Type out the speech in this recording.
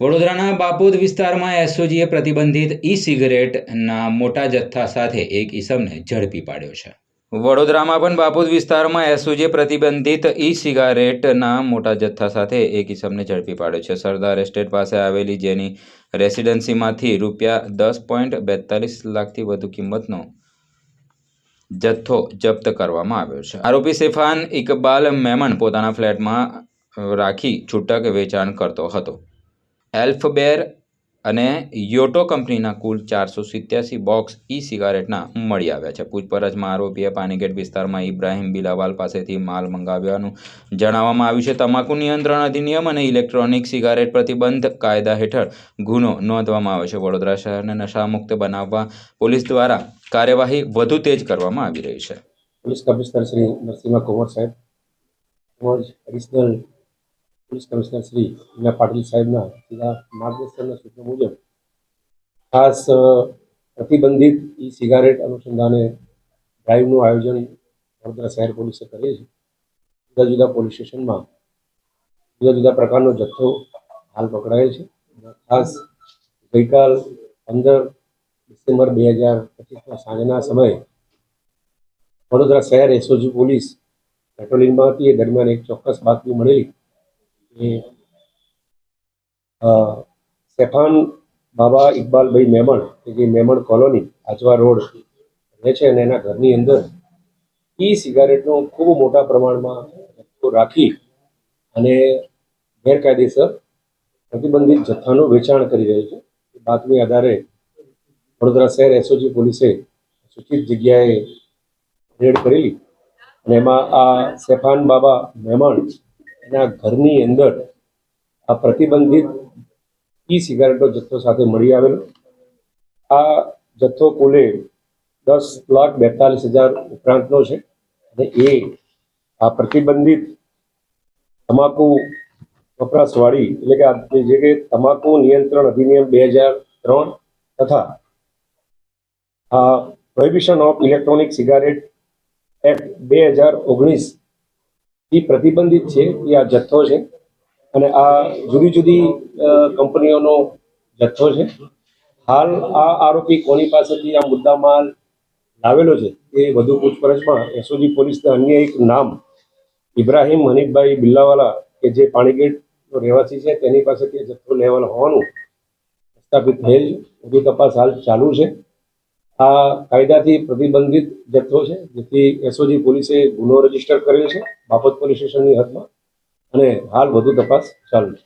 વડોદરાના બાપોદ વિસ્તારમાં એસઓજીએ પ્રતિબંધિત ઈ સિગરેટના મોટા જથ્થા સાથે એક ઈસમને ઝડપી પાડ્યો છે. વડોદરામાં પણ બાપોદ વિસ્તારમાં એસઓજીએ પ્રતિબંધિત ઈ સિગારેટના મોટા જથ્થા સાથે એક ઈસમને ઝડપી પાડ્યો છે. સરદાર એસ્ટેટ પાસે આવેલી જેની રેસિડેન્સીમાંથી રૂપિયા દસ પોઈન્ટ બેતાલીસ લાખથી વધુ કિંમતનો જથ્થો જપ્ત કરવામાં આવ્યો છે. આરોપી સેફાન ઇકબાલ મેમણ પોતાના ફ્લેટમાં રાખી છૂટક વેચાણ કરતો હતો. એલ્ફબેર અને યોટો કંપનીના કુલ ચારસો સિત્યાસી બોક્સ ઈ સિગારેટના મળી આવ્યા છે. પૂછપરછમાં આરોપીએ પાનીગેટ વિસ્તારમાં ઇબ્રાહીમ બિલાવાલ પાસેથી માલ મંગાવ્યાનું જણાવવામાં આવ્યું છે. તમાકુ નિયંત્રણ અધિનિયમ અને ઇલેક્ટ્રોનિક સિગારેટ પ્રતિબંધ કાયદા હેઠળ ગુનો નોંધવામાં આવ્યો છે. વડોદરા શહેરને નશામુક્ત બનાવવા પોલીસ દ્વારા કાર્યવાહી વધુ તેજ કરવામાં આવી રહી છે. Police commissioner Shri Narsinh Kunwar Saheb police commissioner Shri Meena Patil સાહેબના સીધા માર્ગદર્શનના સૂચનો મુજબ ખાસ પ્રતિબંધિત ઈ સિગારેટ અનુસંધાને ડ્રાઈવનું આયોજન વડોદરા શહેર પોલીસે કરે છે જુદા જુદા પોલીસ સ્ટેશનમાં જુદા જુદા પ્રકારનો જથ્થો હાલ પકડાયો છે. ખાસ ગઈકાલ પંદર ડિસેમ્બર બે હજાર પચીસના સાંજના સમયે વડોદરા શહેર એસઓજી પોલીસ પેટ્રોલિંગમાં હતી. એ દરમિયાન એક ચોક્કસ બાતમી મળેલી સેફાન બાબા ઇકબાલભાઈ મેમણ કે જે મેમણ કોલોની, આજવા રોડ રહે છે અને એના ઘરની અંદર ઈ સિગારેટનો ખૂબ મોટા પ્રમાણમાં રાખી અને ગેરકાયદેસર પ્રતિબંધિત જથ્થાનું વેચાણ કરી રહ્યો છે. બાતમી આધારે વડોદરા શહેર એસઓજી પોલીસે સૂચિત જગ્યાએ રેડ કરેલી અને એમાં આ સેફાન બાબા મહેમાન એના ઘરની અંદર આ પ્રતિબંધિત ઈ સિગારેટનો જથ્થો સાથે મળી આવેલો. આ જથ્થો કુલે દસ લાખ બેતાલીસ હજાર ઉપરાંતનો છે અને એ આ પ્રતિબંધિત તમાકુ વપરાશવાળી એટલે કે આ જે કે તમાકુ નિયંત્રણ અધિનિયમ બે હજાર ત્રણ તથા આ prohibition of electronic cigarette act બે હજાર ઓગણીસ થી પ્રતિબંધિત છે એ આ જથ્થો છે. અને આ જુદી જુદી કંપનીઓનો જથ્થો છે. હાલ આ આરોપી કોની પાસેથી આ મુદ્દામાલ લાવેલો છે, એ વધુ પૂછપરછમાં એસઓજી પોલીસના અન્ય એક નામ ઇબ્રાહિમ હનીફભાઈ બિલ્લાવાલા, કે જે પાણીગેટનો રહેવાસી છે, તેની પાસેથી જથ્થો લેવાનો હોવાનું સ્થાપિત થયેલ છે વધુ તપાસ હાલ ચાલુ છે. આ કાયદાથી પ્રતિબંધિત જથ્થો છે, જેથી એસઓજી પોલીસે ગુનો રજિસ્ટર કરેલ છે બાપત પોલીસ સ્ટેશનની હદમાં, અને હાલ વધુ તપાસ ચાલુ છે.